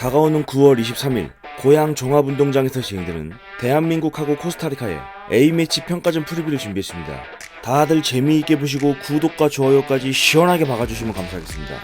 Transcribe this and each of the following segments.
다가오는 9월 23일 고향 종합운동장에서 진행되는 대한민국하고 코스타리카의 A매치 평가전 프리뷰를 준비했습니다. 다들 재미있게 보시고 구독과 좋아요까지 시원하게 박아주시면 감사하겠습니다.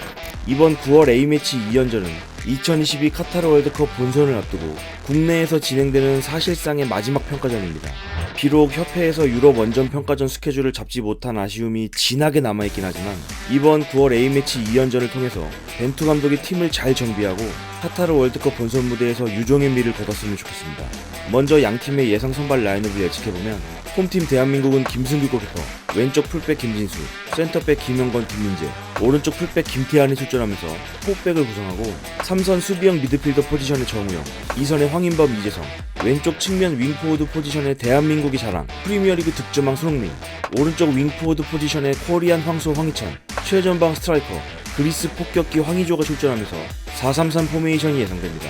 이번 9월 A매치 2연전은 2022 카타르 월드컵 본선을 앞두고 국내에서 진행되는 사실상의 마지막 평가전입니다. 비록 협회에서 유럽 원정 평가전 스케줄을 잡지 못한 아쉬움이 진하게 남아있긴 하지만 이번 9월 A매치 2연전을 통해서 벤투 감독이 팀을 잘 정비하고 카타르 월드컵 본선 무대에서 유종의 미를 거뒀으면 좋겠습니다. 먼저 양 팀의 예상 선발 라인업을 예측해보면 홈팀 대한민국은 김승규 골키퍼, 왼쪽 풀백 김진수, 센터백 김영건 김민재, 오른쪽 풀백 김태환이 출전하면서 포백을 구성하고 삼선 수비형 미드필더 포지션의 정우영, 이선의 황인범 이재성, 왼쪽 측면 윙포워드 포지션의 대한민국이 자랑, 프리미어리그 득점왕 손흥민, 오른쪽 윙포워드 포지션의 코리안 황소 황희찬, 최전방 스트라이커, 그리스 폭격기 황희조가 출전하면서 4-3-3 포메이션이 예상됩니다.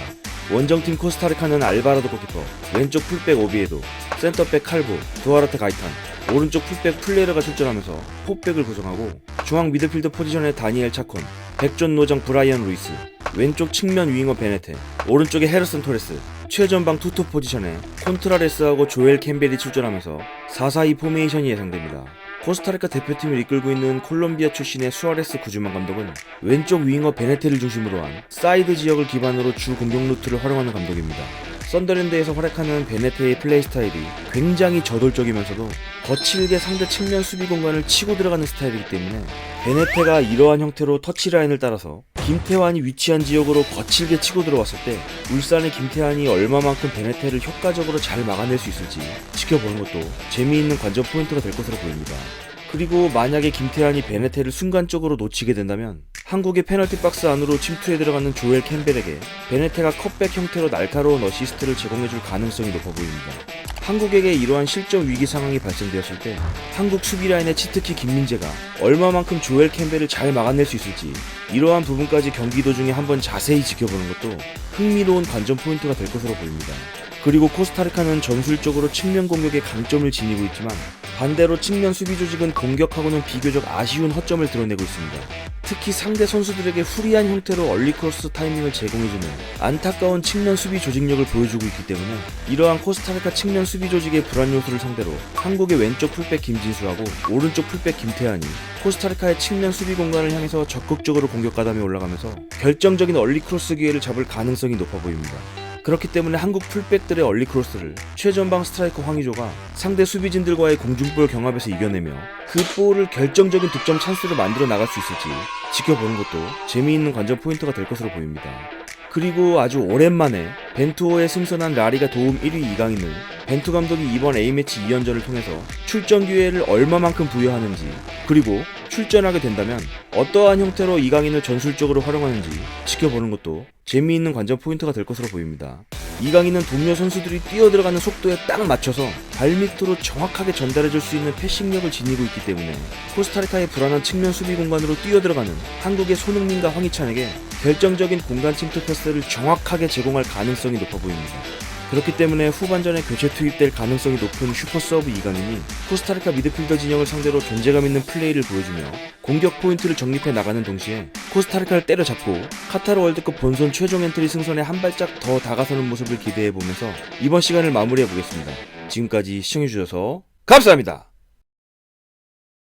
원정팀 코스타리카는 알바라도 골키퍼, 왼쪽 풀백 오비에도, 센터백 칼보, 두아르테 가이탄, 오른쪽 풀백 플레르가 출전하면서 포백을 구성하고 중앙 미드필더 포지션의 다니엘 차콘, 백존 노정 브라이언 루이스, 왼쪽 측면 윙어 베네테, 오른쪽에 헤르슨 토레스, 최전방 투토 포지션에 콘트라레스하고 조엘 캠벨이 출전하면서 4-4-2 포메이션이 예상됩니다. 코스타리카 대표팀을 이끌고 있는 콜롬비아 출신의 수아레스 구주만 감독은 왼쪽 윙어 베네테를 중심으로 한 사이드 지역을 기반으로 주 공격 루트를 활용하는 감독입니다. 썬더랜드에서 활약하는 베네테의 플레이 스타일이 굉장히 저돌적이면서도 거칠게 상대 측면 수비 공간을 치고 들어가는 스타일이기 때문에 베네테가 이러한 형태로 터치 라인을 따라서 김태환이 위치한 지역으로 거칠게 치고 들어왔을 때 울산의 김태환이 얼마만큼 베네테를 효과적으로 잘 막아낼 수 있을지 지켜보는 것도 재미있는 관전 포인트가 될 것으로 보입니다. 그리고 만약에 김태환이 베네테를 순간적으로 놓치게 된다면 한국의 페널티 박스 안으로 침투해 들어가는 조엘 캠벨에게 베네테가 컵백 형태로 날카로운 어시스트를 제공해줄 가능성이 높아 보입니다. 한국에게 이러한 실점 위기 상황이 발생되었을 때 한국 수비 라인의 치트키 김민재가 얼마만큼 조엘 캠벨을 잘 막아낼 수 있을지 이러한 부분까지 경기 도중에 한번 자세히 지켜보는 것도 흥미로운 관전 포인트가 될 것으로 보입니다. 그리고 코스타리카는 전술적으로 측면 공격에 강점을 지니고 있지만 반대로 측면 수비 조직은 공격하고는 비교적 아쉬운 허점을 드러내고 있습니다. 특히 상대 선수들에게 후리한 형태로 얼리크로스 타이밍을 제공해주는 안타까운 측면 수비 조직력을 보여주고 있기 때문에 이러한 코스타리카 측면 수비 조직의 불안 요소를 상대로 한국의 왼쪽 풀백 김진수하고 오른쪽 풀백 김태환이 코스타리카의 측면 수비 공간을 향해서 적극적으로 공격 가담에 올라가면서 결정적인 얼리크로스 기회를 잡을 가능성이 높아 보입니다. 그렇기 때문에 한국 풀백들의 얼리 크로스를 최전방 스트라이커 황의조가 상대 수비진들과의 공중볼 경합에서 이겨내며 그 볼을 결정적인 득점 찬스로 만들어 나갈 수 있을지 지켜보는 것도 재미있는 관전 포인트가 될 것으로 보입니다. 그리고 아주 오랜만에 벤투호에 승선한 라리가 도움 1위 이강인을 벤투 감독이 이번 A매치 2연전을 통해서 출전 기회를 얼마만큼 부여하는지 그리고 출전하게 된다면 어떠한 형태로 이강인을 전술적으로 활용하는지 지켜보는 것도 재미있는 관전 포인트가 될 것으로 보입니다. 이강인은 동료 선수들이 뛰어들어가는 속도에 딱 맞춰서 발밑으로 정확하게 전달해줄 수 있는 패싱력을 지니고 있기 때문에 코스타리카의 불안한 측면 수비 공간으로 뛰어들어가는 한국의 손흥민과 황희찬에게 결정적인 공간 침투 패스를 정확하게 제공할 가능성이 높아 보입니다. 그렇기 때문에 후반전에 교체 투입될 가능성이 높은 슈퍼 서브 이강인이 코스타리카 미드필더 진영을 상대로 존재감 있는 플레이를 보여주며 공격 포인트를 정립해 나가는 동시에 코스타리카를 때려잡고 카타르 월드컵 본선 최종 엔트리 승선에 한 발짝 더 다가서는 모습을 기대해 보면서 이번 시간을 마무리해 보겠습니다. 지금까지 시청해 주셔서 감사합니다.